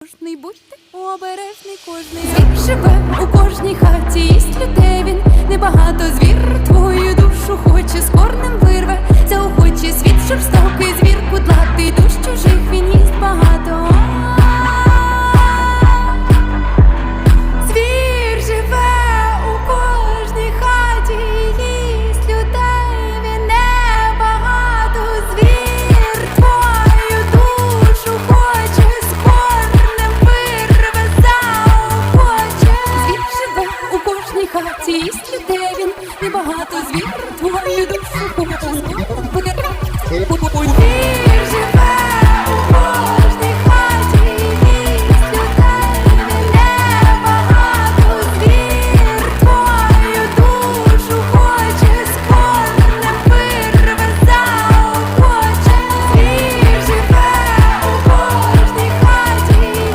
Кожний будьте обережний, кожний звір живе у кожній хаті. Їсть людей він небагато звір цій де він і багато звір твою душу.